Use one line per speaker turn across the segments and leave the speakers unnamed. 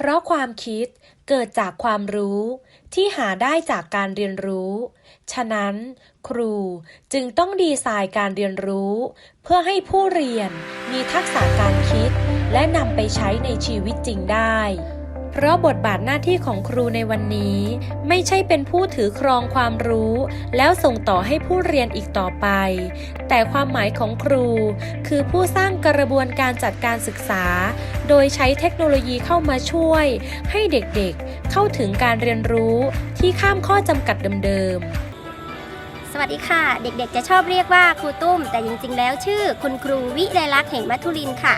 เพราะความคิดเกิดจากความรู้ที่หาได้จากการเรียนรู้ ฉะนั้น ครูจึงต้องดีไซน์การเรียนรู้ เพื่อให้ผู้เรียนมีทักษะการคิด และนำไปใช้ในชีวิตจริงได้ เพราะบทบาทหน้าที่ของครูในวันนี้ ไม่ใช่เป็นผู้ถือครองความรู้ แล้วส่งต่อให้ผู้เรียนอีกต่อไป แต่ความหมายของครู คือผู้สร้างกระบวนการจัดการศึกษา โดยใช้เทคโนโลยีเข้ามาช่วย ให้เด็กๆเข้าถึงการเรียนรู้ที่ข้ามข้อจำกัดเดิมๆ
สวัสดีค่ะ เด็กๆ จะชอบเรียกว่าครูตุ้ม แต่จริงๆ แล้วชื่อคุณครูวิไลลักษณ์เหงมัทุรินค่ะ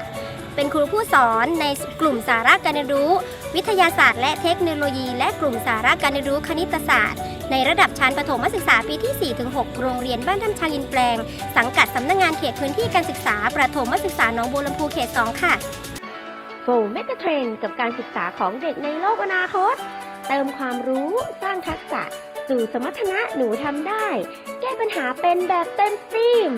เป็นครูผู้สอนในกลุ่มสาระการเรียนรู้ วิทยาศาสตร์ และเทคโนโลยี และกลุ่มสาระการเรียนรู้คณิตศาสตร์ ในระดับชั้นประถมศึกษาปีที่ 4-6 โรงเรียนบ้านท่านชางอินแปลง สังกัดสำนักงานเขตพื้นที่การศึกษาประถมศึกษาหนองบัวลำพูเขต 2 ค่ะ
โฟเมกะเทรนกับการศึกษาของเด็กในโลกอนาคต เติมความรู้สร้างทักษะ สู่สมรรถนะหนูทำได้ แก้ปัญหาเป็นแบบเต็มสตรีม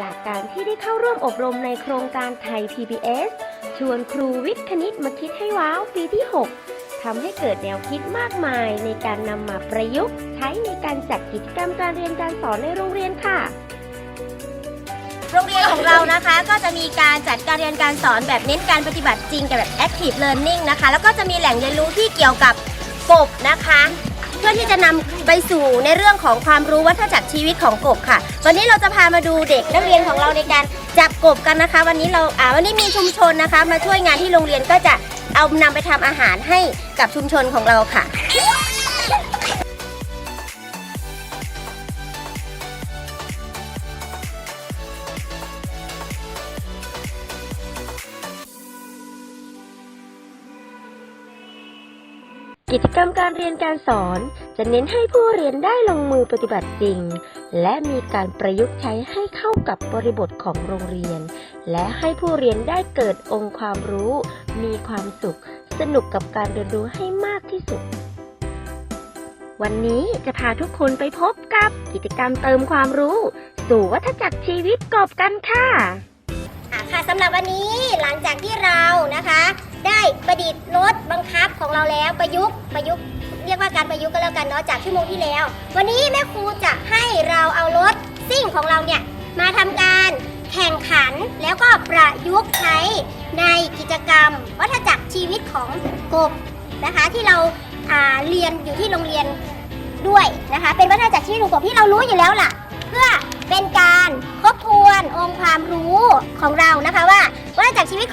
จากการที่ได้เข้าร่วมอบรมในโครงการไทย PBS ชวนครูวิทย์คณิตมาคิดให้ว้าวปีที่ 6 ทำให้เกิดแนวคิดมากมายในการนำมาประยุกต์ ใช้ในการจัดกิจกรรมการเรียนการสอนในโรงเรียนค่ะ
โรงเรียนของเรานะคะก็จะมีการจัดการเรียนการสอนแบบเน้นการปฏิบัติจริงกับแบบ active learning นะคะ แล้วก็จะมีแหล่งเรียนรู้ที่เกี่ยวกับกบนะคะ เพื่อที่จะนำไปสู่ในเรื่องของความรู้วัฏจักรชีวิตของกบค่ะ วันนี้เราจะพามาดูเด็กนักเรียนของเราในการจับกบกันนะคะ วันนี้เราอ่าวันนี้มีชุมชนนะคะ มาช่วยงานที่โรงเรียนก็จะเอานำไปทำอาหารให้กับชุมชนของเราค่ะ
กิจกรรมการเรียนการสอน จะเน้นให้ผู้เรียนได้ลงมือปฏิบัติจริง และมีการประยุกต์ใช้ให้เข้ากับบริบทของโรงเรียน และให้ผู้เรียนได้เกิดองค์ความรู้ มีความสุข สนุกกับการเรียนรู้ให้มากที่สุด วันนี้จะพาทุกคนไปพบกับกิจกรรมเติมความรู้ สู่วัฏจักรชีวิตกบกันค่ะ
อะค่ะสำหรับวันนี้หลังจากที่เรานะคะ ได้ประดิษฐ์รถบังคับของเราแล้วประยุกต์ประยุกต์เรียกว่าการประยุกต์ก็แล้วกันเนาะจากชั่วโมงที่แล้ว วันนี้แม่ครูจะให้เราเอารถซิ่งของเราเนี่ยมาทำการแข่งขันแล้วก็ประยุกต์ใช้ในกิจกรรม วัฏจักรชีวิตของกบนะคะที่เราาเรียนอยู่ที่โรงเรียนด้วยนะคะเป็นวัฏจักรชีวิตของกบที่เรารู้อยู่แล้วล่ะ เพื่อเป็นการทบทวนองค์ความรู้ของเรานะคะ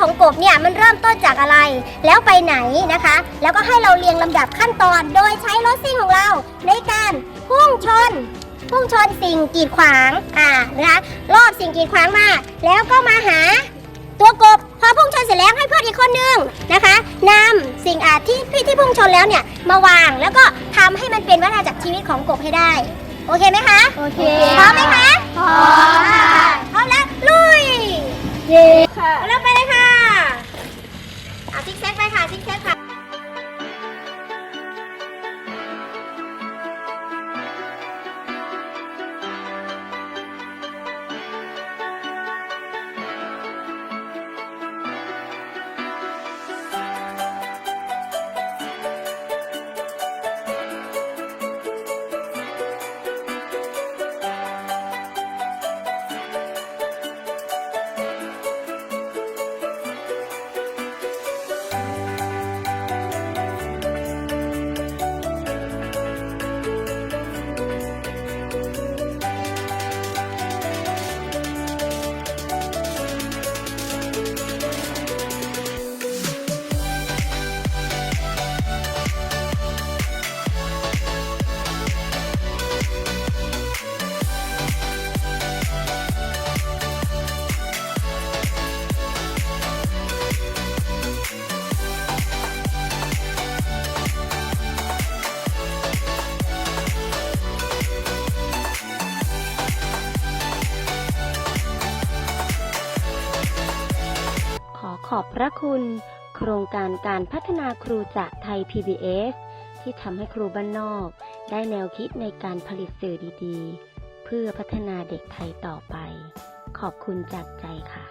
ของกบเนี่ยมันเริ่มต้นจากอะไร แล้วไปไหนนะคะ แล้วก็ให้เราเรียงลำดับขั้นตอน โดยใช้รถซิ่งของเรา ในการพุ่งชนพุ่งชนสิ่งกีดขวางอ่านะคะรอบสิ่งกีดขวางมา แล้วก็มาหาตัวกบพอพุ่งชนเสร็จแล้วให้เพื่อนอีกคนนึงนะคะนำสิ่งอาที่ที่ที่พุ่งชนแล้วเนี่ยมาวางแล้วก็ทำให้มันเป็นวัฏจักรชีวิตของกบให้ได้ โอเคไหมคะ โอเคพร้อมไหมคะพร้อม
ขอบพระคุณ โครงการการพัฒนาครูจากไทย PBS ที่ทำให้ครูบ้านนอก ได้แนวคิดในการผลิตสื่อดีๆ เพื่อพัฒนาเด็กไทยต่อไป ขอบคุณจากใจค่ะ